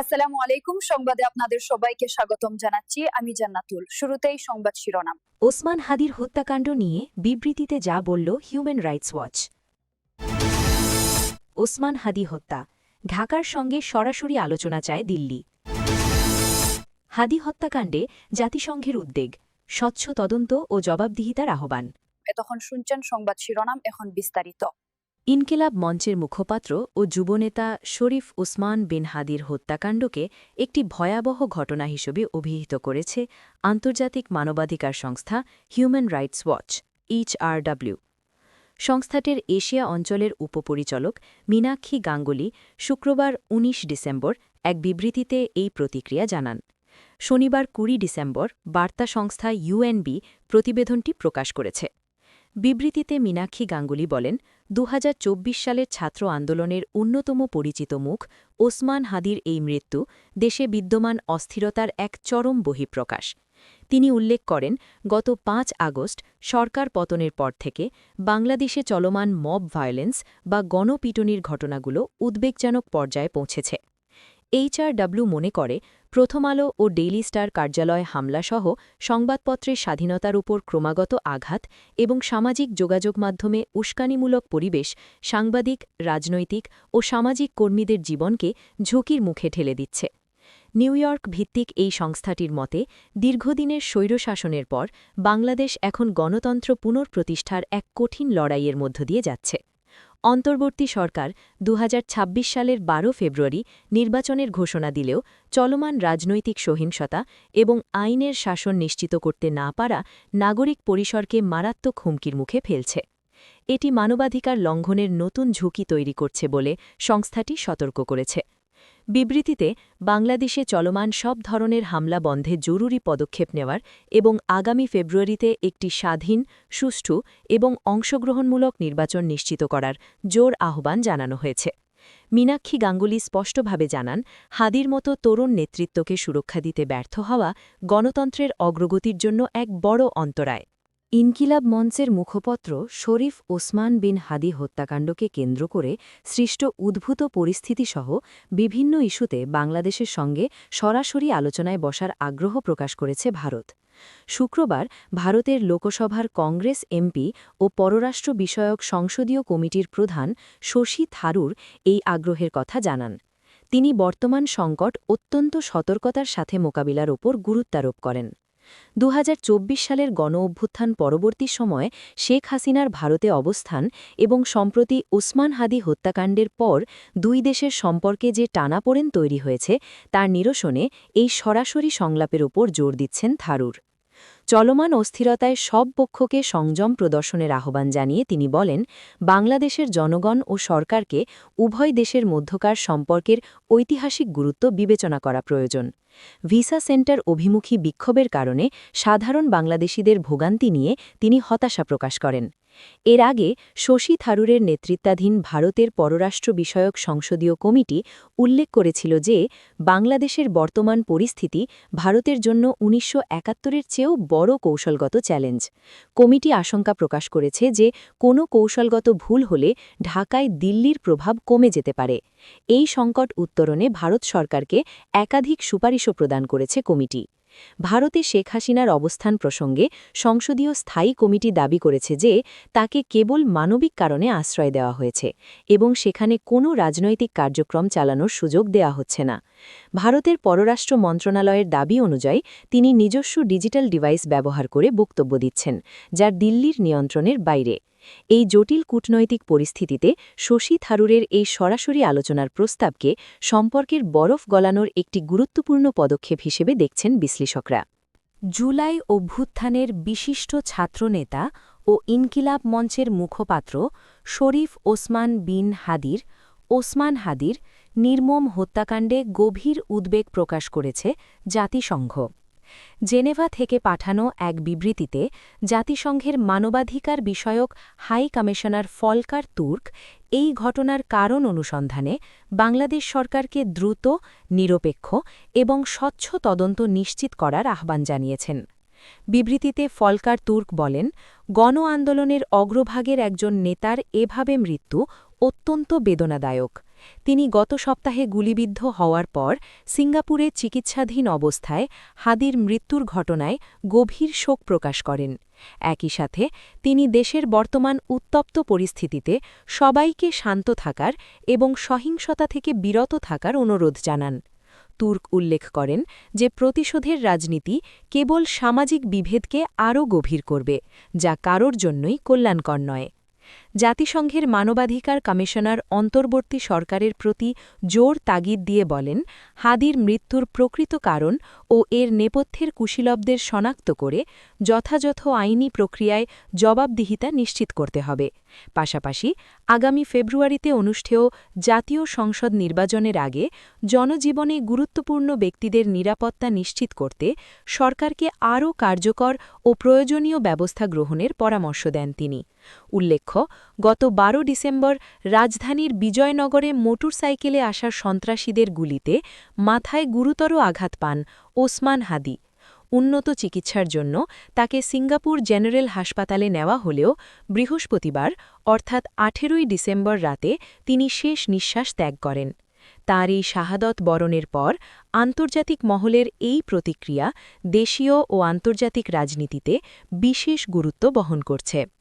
আসসালামু আলাইকুম। সংবাদে আপনাদের সবাইকে স্বাগতম জানাচ্ছি। আমি জান্নাতুল। শুরুতেই সংবাদ শিরোনাম। ওসমান হাদির হত্যাকাণ্ড নিয়ে বিবৃতিতে যা বলল Human Rights Watch. Osman Hadi হত্যা। ঢাকার সঙ্গে সরাসরি আলোচনা চায় দিল্লি। হাদি হত্যাকাণ্ডে জাতিসংঘের উদ্বেগ স্বচ্ছ তদন্ত ও জবাবদিহিতার আহ্বান। এতক্ষণ শুনছেন সংবাদ শিরোনাম এখন বিস্তারিত। ইনকিলাব মঞ্চের মুখপাত্র ও যুবনেতা শরীফ উসমান বিন হাদির হত্যাকাণ্ডকে একটি ভয়াবহ ঘটনা হিসেবে অভিহিত করেছে আন্তর্জাতিক মানবাধিকার সংস্থা হিউম্যান রাইটস ওয়াচ এইচআরডব্লিউ সংস্থাটির এশিয়া অঞ্চলের উপপরিচালক মীনাক্ষী গাঙ্গুলি শুক্রবার ১৯ ডিসেম্বর এক বিবৃতিতে এই প্রতিক্রিয়া জানান। শনিবার কুড়ি ডিসেম্বর বার্তা সংস্থা ইউএনবি প্রতিবেদনটি প্রকাশ করেছে। বিবৃতিতে মীনাক্ষী গাঙ্গুলি বলেন দু হাজার চব্বিশ সালের ছাত্র আন্দোলনের অন্যতম পরিচিত মুখ ওসমান হাদির এই মৃত্যু দেশে বিদ্যমান অস্থিরতার এক চরম বহিঃপ্রকাশ। তিনি উল্লেখ করেন, গত পাঁচ আগস্ট সরকার পতনের পর থেকে বাংলাদেশে চলমান মব ভায়োলেন্স বা গণপিটুনির ঘটনাগুলো উদ্বেগজনক পর্যায়ে পৌঁছেছে। এইচআরডব্লিউ মনে করে প্রথম আলো ও ডেইলি স্টার কার্যালয় হামলাসহ সংবাদপত্রের স্বাধীনতার উপর ক্রমাগত আঘাত এবং সামাজিক যোগাযোগ মাধ্যমে উস্কানিমূলক পরিবেশ, সাংবাদিক, রাজনৈতিক ও সামাজিক কর্মীদের জীবনকে ঝুঁকির মুখে ঠেলে দিচ্ছে। নিউ ইয়র্ক ভিত্তিক এই সংস্থাটির মতে, দীর্ঘদিনের স্বৈরশাসনের পর বাংলাদেশ এখন গণতন্ত্র পুনঃপ্রতিষ্ঠার এক কঠিন লড়াইয়ের মধ্য দিয়ে যাচ্ছে। অন্তর্বর্তী সরকার দু হাজার ছাব্বিশ সালের ১২ ফেব্রুয়ারি নির্বাচনের ঘোষণা দিলেও চলমান রাজনৈতিক সহিংসতা এবং আইনের শাসন নিশ্চিত করতে না পারা নাগরিক পরিসরকে মারাত্মক হুমকির মুখে ফেলছে। এটি মানবাধিকার লঙ্ঘনের নতুন ঝুঁকি তৈরি করছে বলে সংস্থাটি সতর্ক করেছে। বিবৃতিতে বাংলাদেশে চলমান সব ধরনের হামলা বন্ধে জরুরি পদক্ষেপ নেওয়ার এবং আগামী ফেব্রুয়ারিতে একটি স্বাধীন, সুষ্ঠু এবং অংশগ্রহণমূলক নির্বাচন নিশ্চিত করার জোর আহ্বান জানানো হয়েছে। মীনাক্ষী গাঙ্গুলি স্পষ্টভাবে জানান, হাদির মতো তরুণ নেতৃত্বকে সুরক্ষা দিতে ব্যর্থ হওয়া গণতন্ত্রের অগ্রগতির জন্য এক বড় অন্তরায়। ইনকিলাব মঞ্চের মুখপত্র শরীফ ওসমান বিন হাদি হত্যাকাণ্ডকে কেন্দ্র করে সৃষ্ট উদ্ভূত পরিস্থিতিসহ বিভিন্ন ইস্যুতে বাংলাদেশের সঙ্গে সরাসরি আলোচনায় বসার আগ্রহ প্রকাশ করেছে ভারত। শুক্রবার ভারতের লোকসভার কংগ্রেস এমপি ও পররাষ্ট্র বিষয়ক সংসদীয় কমিটির প্রধান শশী থারুর এই আগ্রহের কথা জানান। তিনি বর্তমান সংকট অত্যন্ত সতর্কতার সাথে মোকাবিলার ওপর গুরুত্বারোপ করেন। দু হাজার চব্বিশ সালের গণ অভ্যুত্থান পরবর্তী সময়ে শেখ হাসিনার ভারতে অবস্থান এবং সম্প্রতি ওসমান হাদি হত্যাকাণ্ডের পর দুই দেশের সম্পর্কে যে টানাপোড়েন তৈরি হয়েছে, তার নিরসনে এই সরাসরি সংলাপের ওপর জোর দিচ্ছেন থারুর। চলমান অস্থিরতায় সব পক্ষকে সংযম প্রদর্শনের আহ্বান জানিয়ে তিনি বলেন, বাংলাদেশের জনগণ ও সরকারকে উভয় দেশের মধ্যকার সম্পর্কের ঐতিহাসিক গুরুত্ব বিবেচনা করা প্রয়োজন। ভিসা সেন্টার অভিমুখী বিক্ষোভের কারণে সাধারণ বাংলাদেশিদের ভোগান্তি নিয়ে তিনি হতাশা প্রকাশ করেন। এর আগে শশী থারুরের নেতৃত্বাধীন ভারতের পররাষ্ট্র বিষয়ক সংসদীয় কমিটি উল্লেখ করেছিল যে বাংলাদেশের বর্তমান পরিস্থিতি ভারতের জন্য উনিশশো একাত্তরের চেয়েও বড় কৌশলগত চ্যালেঞ্জ। কমিটি আশঙ্কা প্রকাশ করেছে যে কোনো কৌশলগত ভুল হলে ঢাকায় দিল্লির প্রভাব কমে যেতে পারে। এই সংকট উত্তরণে ভারত সরকারকে একাধিক সুপারিশও প্রদান করেছে কমিটি। ভারতে শেখ হাসিনার অবস্থান প্রসঙ্গে সংসদীয় স্থায়ী কমিটি দাবি করেছে যে তাকে কেবল মানবিক কারণে আশ্রয় দেওয়া হয়েছে এবং সেখানে কোনো রাজনৈতিক কার্যক্রম চালানোর সুযোগ দেওয়া হচ্ছে না। ভারতের পররাষ্ট্র মন্ত্রণালয়ের দাবি অনুযায়ী তিনি নিজস্ব ডিজিটাল ডিভাইস ব্যবহার করে বক্তব্য দিচ্ছেন যার দিল্লির নিয়ন্ত্রণের বাইরে। এই জটিল কূটনৈতিক পরিস্থিতিতে শশী থারুরের এই সরাসরি আলোচনার প্রস্তাবকে সম্পর্কের বরফ গলানোর একটি গুরুত্বপূর্ণ পদক্ষেপ হিসেবে দেখছেন বিশ্লেষকরা। জুলাই অভ্যুত্থানের বিশিষ্ট ছাত্রনেতা ও ইনকিলাব মঞ্চের মুখপাত্র শরীফ ওসমান বিন হাদির, ওসমান হাদির নির্মম হত্যাকাণ্ডে গভীর উদ্বেগ প্রকাশ করেছে জাতিসংঘ। জেনেভা থেকে পাঠানো এক বিবৃতিতে জাতিসংঘের মানবাধিকার বিষয়ক হাই কমিশনার ফলকার তুর্ক এই ঘটনার কারণ অনুসন্ধানে বাংলাদেশ সরকারকে দ্রুত, নিরপেক্ষ এবং স্বচ্ছ তদন্ত নিশ্চিত করার আহ্বান জানিয়েছেন। বিবৃতিতে ফলকার তুর্ক বলেন গণ আন্দোলনের অগ্রভাগের একজন নেতার এভাবে মৃত্যু অত্যন্ত বেদনাদায়ক। তিনি গত সপ্তাহে গুলিবিদ্ধ হওয়ার পর সিঙ্গাপুরে চিকিৎসাধীন অবস্থায় হাদির মৃত্যুর ঘটনায় গভীর শোক প্রকাশ করেন। একই সাথে তিনি দেশের বর্তমান উত্তপ্ত পরিস্থিতিতে সবাইকে শান্ত থাকার এবং সহিংসতা থেকে বিরত থাকার অনুরোধ জানান। তুর্ক উল্লেখ করেন যে প্রতিশোধের রাজনীতি কেবল সামাজিক বিভেদকে আরও গভীর করবে, যা কারোর জন্যই কল্যাণকর নয়। জাতিসংঘের মানবাধিকার কমিশনার অন্তর্বর্তী সরকারের প্রতি জোর তাগিদ দিয়ে বলেন, হাদির মৃত্যুর প্রকৃত কারণ ও এর নেপথ্যের কুশীলবদের শনাক্ত করে যথাযথ আইনি প্রক্রিয়ায় জবাবদিহিতা নিশ্চিত করতে হবে। পাশাপাশি, আগামী ফেব্রুয়ারিতে অনুষ্ঠেয় জাতীয় সংসদ নির্বাচনের আগে জনজীবনে গুরুত্বপূর্ণ ব্যক্তিদের নিরাপত্তা নিশ্চিত করতে সরকারকে আরও কার্যকর ও প্রয়োজনীয় ব্যবস্থা গ্রহণের পরামর্শ দেন তিনি। উল্লেখ্য গত ১২ ডিসেম্বর রাজধানীর বিজয়নগরে মোটরসাইকেলে আসা সন্ত্রাসীদের গুলিতে মাথায় গুরুতর আঘাত পান ওসমান হাদি। উন্নত চিকিৎসার জন্য তাকে সিঙ্গাপুর জেনারেল হাসপাতালে নেওয়া হলেও বৃহস্পতিবার, অর্থাৎ আঠেরোই ডিসেম্বর রাতে, তিনি শেষ নিঃশ্বাস ত্যাগ করেন। তার এই শাহাদত বরণের পর আন্তর্জাতিক মহলের এই প্রতিক্রিয়া দেশীয় ও আন্তর্জাতিক রাজনীতিতে বিশেষ গুরুত্ব বহন করছে।